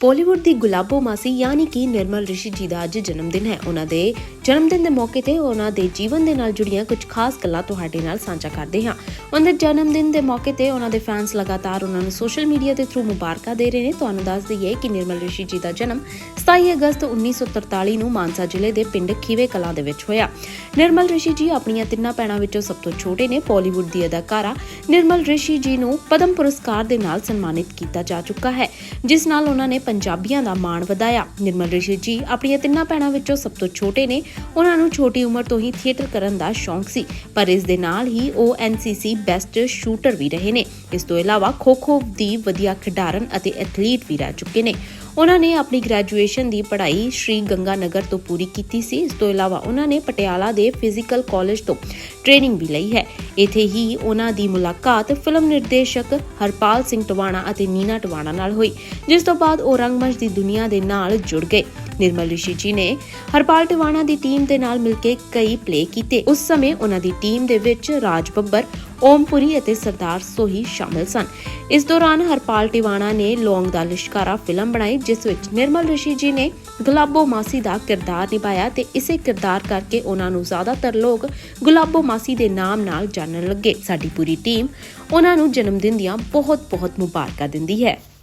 ਬਾਲੀਵੁੱਡ ਦੀ ਗੁਲਾਬੋ ਮਾਸੀ ਯਾਨੀ ਕਿ ਨਿਰਮਲ ਰਿਸ਼ੀ ਜੀ ਦਾ ਅੱਜ ਜਨਮ ਦਿਨ ਹੈ। ਉਹਨਾਂ ਦੇ ਜਨਮ ਦਿਨ ਦੇ ਮੌਕੇ ਤੇ ਉਹਨਾਂ ਦੇ ਜੀਵਨ ਦੇ ਨਾਲ ਜੁੜੀਆਂ ਕੁਝ ਖਾਸ ਗੱਲਾਂ ਤੁਹਾਡੇ ਨਾਲ ਸਾਂਝਾ ਕਰਦੇ ਹਾਂ। ਉਹਨਾਂ ਦੇ ਜਨਮ ਦਿਨ ਦੇ ਮੌਕੇ ਤੇ ਉਹਨਾਂ ਦੇ ਫੈਨਸ ਲਗਾਤਾਰ ਉਹਨਾਂ ਨੂੰ ਸੋਸ਼ਲ ਮੀਡੀਆ ਦੇ ਥਰੂ ਮੁਬਾਰਕਾਂ ਦੇ ਰਹੇ ਨੇ। ਤੁਹਾਨੂੰ ਦੱਸ ਦਈਏ ਕਿ ਨਿਰਮਲ ਰਿਸ਼ੀ ਜੀ ਦਾ ਜਨਮ 27 ਅਗਸਤ 1943 ਨੂੰ ਮਾਨਸਾ ਜ਼ਿਲ੍ਹੇ ਦੇ ਪਿੰਡ ਖੀਵੇ ਕਲਾਂ ਦੇ ਵਿੱਚ ਹੋਇਆ। ਨਿਰਮਲ ਰਿਸ਼ੀ ਜੀ ਆਪਣੀਆਂ ਤਿੰਨਾਂ ਭੈਣਾਂ ਵਿੱਚੋਂ ਸਭ ਤੋਂ ਛੋਟੇ ਨੇ। ਬਾਲੀਵੁੱਡ ਦੀ ਅਦਾਕਾਰਾ ਨਿਰਮਲ ਰਿਸ਼ੀ ਜੀ ਨੂੰ ਪਦਮ ਪੁਰਸਕਾਰ ਦੇ ਨਾਲ ਸਨਮਾਨਿਤ ਕੀਤਾ ਜਾ ਚੁੱਕਾ ਹੈ, ਜਿਸ ਨਾਲ ਉਹਨਾਂ ਨੇ ਪੰਜਾਬੀਆਂ ਦਾ ਮਾਣ ਵਧਾਇਆ। ਨਿਰਮਲ ਰਿਸ਼ੀ ਜੀ ਆਪਣੀਆਂ ਤਿੰਨਾਂ ਭੈਣਾਂ ਵਿੱਚੋਂ ਸਭ ਤੋਂ ਛੋਟੇ ਨੇ। ਉਹਨਾਂ ਨੂੰ ਛੋਟੀ ਉਮਰ ਤੋਂ ਹੀ ਥੀਏਟਰ ਕਰਨ ਦਾ ਸ਼ੌਂਕ ਸੀ, ਪਰ ਇਸ ਦੇ ਨਾਲ ਹੀ ਉਹ ਐਨਸੀਸੀ ਬੈਸਟ ਸ਼ੂਟਰ ਵੀ ਰਹੇ ਨੇ। ਇਸ ਤੋਂ ਇਲਾਵਾ ਖੋ-ਖੋ ਦੀ ਵਧੀਆ ਖਿਡਾਰਨ ਅਤੇ ਐਥਲੀਟ ਵੀ ਰਹਿ ਚੁੱਕੇ ਨੇ। ਉਹਨਾਂ ਨੇ ਆਪਣੀ ਗ੍ਰੈਜੂਏਸ਼ਨ ਦੀ ਪੜ੍ਹਾਈ ਸ਼੍ਰੀ ਗੰਗਾ ਨਗਰ ਤੋਂ ਪੂਰੀ ਕੀਤੀ ਸੀ। ਇਸ ਤੋਂ ਇਲਾਵਾ ਉਹਨਾਂ ਨੇ ਪਟਿਆਲਾ ਦੇ ਫਿਜ਼ੀਕਲ ਕਾਲਜ ਤੋਂ ਟ੍ਰੇਨਿੰਗ ਵੀ ਲਈ ਹੈ। ਇੱਥੇ ਹੀ ਉਹਨਾਂ ਦੀ ਮੁਲਾਕਾਤ ਫਿਲਮ ਨਿਰਦੇਸ਼ਕ ਹਰਪਾਲ ਸਿੰਘ ਟਵਾਣਾ ਅਤੇ ਨੀਨਾ ਟਵਾਣਾ ਨਾਲ ਹੋਈ, ਜਿਸ ਤੋਂ ਬਾਅਦ ਉਹ ਰੰਗਮੰਚ ਦੀ ਦੁਨੀਆ ਦੇ ਨਾਲ ਜੁੜ ਗਏ। ਨਿਰਮਲ ਰਿਸ਼ੀ ਜੀ ਨੇ ਹਰਪਾਲ ਟਿਵਾਣਾ ਦੀ ਟੀਮ ਦੇ ਨਾਲ ਮਿਲ ਕੇ ਕਈ ਪਲੇ ਕੀਤੇ। ਉਸ ਸਮੇਂ ਉਹਨਾਂ ਦੀ ਟੀਮ ਦੇ ਵਿੱਚ ਰਾਜ ਬੱਬਰ ਓਮਪੁਰੀ ਅਤੇ ਸਰਦਾਰ ਸੋਹੀ ਸ਼ਾਮਿਲ ਸਨ। ਇਸ ਦੌਰਾਨ ਹਰਪਾਲ ਟਿਵਾਣਾ ਨੇ ਲੌਂਗ ਦਾ ਲਿਸ਼ਕਾਰਾ ਫਿਲਮ ਬਣਾਈ, ਜਿਸ ਵਿੱਚ ਨਿਰਮਲ ਰਿਸ਼ੀ ਜੀ ਨੇ ਗੁਲਾਬੋ ਮਾਸੀ ਦਾ ਕਿਰਦਾਰ ਨਿਭਾਇਆ ਤੇ ਇਸੇ ਕਿਰਦਾਰ ਕਰਕੇ ਉਹਨਾਂ ਨੂੰ ਜ਼ਿਆਦਾਤਰ ਲੋਕ ਗੁਲਾਬੋ ਮਾਸੀ ਦੇ ਨਾਮ ਨਾਲ ਜਾਣਨ ਲੱਗੇ। ਸਾਡੀ ਪੂਰੀ ਟੀਮ ਉਹਨਾਂ ਨੂੰ ਜਨਮ ਦਿਨ ਦੀਆਂ ਬਹੁਤ ਬਹੁਤ ਮੁਬਾਰਕਾਂ ਦਿੰਦੀ ਹੈ।